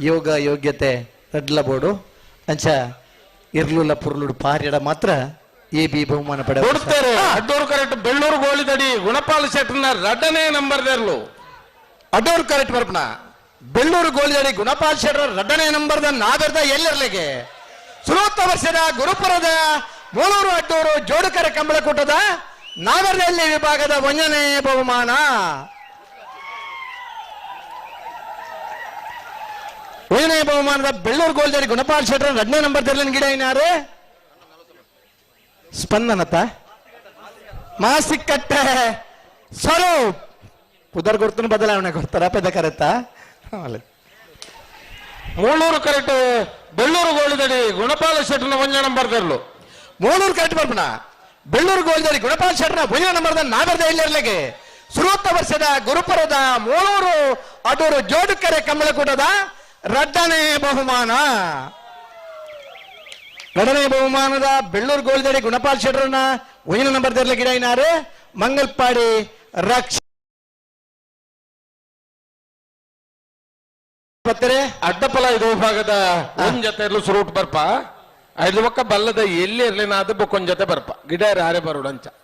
ಯೋಗ, ಯೋಗ್ಯತೆ ರಡ್ಲ ಬೋಡು ಅಂಚ ಇರ್ಲುಲ ಪುರ್ಲುಡು ಪಾರ್ಯಡ ಮಾತ್ರ ಎ, ಬಿ ಬಹುಮಾನ ಪಡೆ ಕೊಡ್ತಾರೆ ಅಡ್ಡೂರು ಕರೆಕ್ಟ್ ಬೆಳ್ಳೂರು ಗೋಳಿದಡಿ, ಗುಣಪಾಲ ಶೆಟ್ಟರ್ನ ರಡ್ಡನೇ ನಂಬರ್ ದೇರ್ಲು. ಅಡ್ಡೋರು ಕರೆಕ್ಟ್ ಬರ್ಪಣ. ಬೆಳ್ಳೂರು ಗೋಳಿದಡಿ, ಗುಣಪಾಲ್ ಶೆಟ್ಟರ್ ರಡ್ಡನೇ ನಂಬರ್ದ ನಾಗರದ ಎಲ್ಲಿರ್ಲಿಗೆ ಸುರೂತ್ತ ವರ್ಷದ ಗುರುಪುರದ ಮೂಲೂರು ಅಡ್ಡೂರು ಜೋಡುಕರ ಕಂಬಳಕೂಟದ ನಾಗರದಲ್ಲಿ ವಿಭಾಗದ ಒಂದನೇ ಬಹುಮಾನ. ಒಂದನೇ ಬಹುಮಾನದ ಬೆಳ್ಳೂರು ಗೋಲ್ದಾರಿ ಗುಣಪಾಲ್ ಶೆಟ್ಟರ್ ಎರಡನೇ ನಂಬರ್ ತೆರಲಿನ ಗಿಡ ಏನಾರು ಸ್ಪಂದನತ? ಮಾಸಿಕಟ್ಟೆ ಸ್ವರೂಪ್. ಉದರ್ ಗುರ್ತನ ಬದಲಾವಣೆ ಕೊಡ್ತಾರ ಪೆದ ಕರೆತ. ಮೂಳೂರು ಕರೆಕ್ಟ್ ಬೆಳ್ಳೂರು ಗೋಲ್ದಡಿ ಗುಣಪಾಲ ಶೆಟ್ರನ ಒಂಜ ನಂಬರ್ ದೇರ್ಲು ಮೂಳೂರು ಕರೆಕ್ಟ್ ಬರ್ಬಣ ಬೆಳ್ಳೂರು ಗೋಲ್ದಡಿ ಗುಣಪಾಲ್ ಶೆಟ್ರನ ಭುಜ ನಂಬರ್ ನಾಗರದ ಇಲ್ಲಿರ್ಲಿಕ್ಕೆ ಸುರೋತ್ತ ವರ್ಷದ ಗುರುಪುರದ ಮೂಳೂರು ಅಡೂರು ಜೋಡುಕೆರೆ ಕಂಬಳಕೂಟದ ರಡ್ಡನೇ ಬಹುಮಾನ. ಎರಡನೇ ಬಹುಮಾನದ ಬೆಳ್ಳೂರು ಗೋಲ್ದಡಿ ಗುಣಪಾಲ್ ಶೆಟ್ರನ್ನ ಒಯ್ಯ ನಂಬರ್ ತೆರಲಿ ಗಿಡ ಏನಾರು ಮಂಗಲ್ಪಾಡಿ ರಕ್ಷ ಅಡ್ಡಪಲ ಇದು ಭಾಗದ ಒಂದ್ ಜೊತೆ ಇರ್ಲು ಸುರುಟ್ ಬರ್ಪ. ಐದು ಪಕ್ಕ ಬಲ್ಲದ ಎಲ್ಲಿ ಇರ್ಲಿನ ಅದು ಬೊಕ್ಕೊಂದ್ ಜೊತೆ ಬರ್ಪ. ಗಿಡ ಯಾರೇ ಬರೋಡಂಚ ಅಂಚ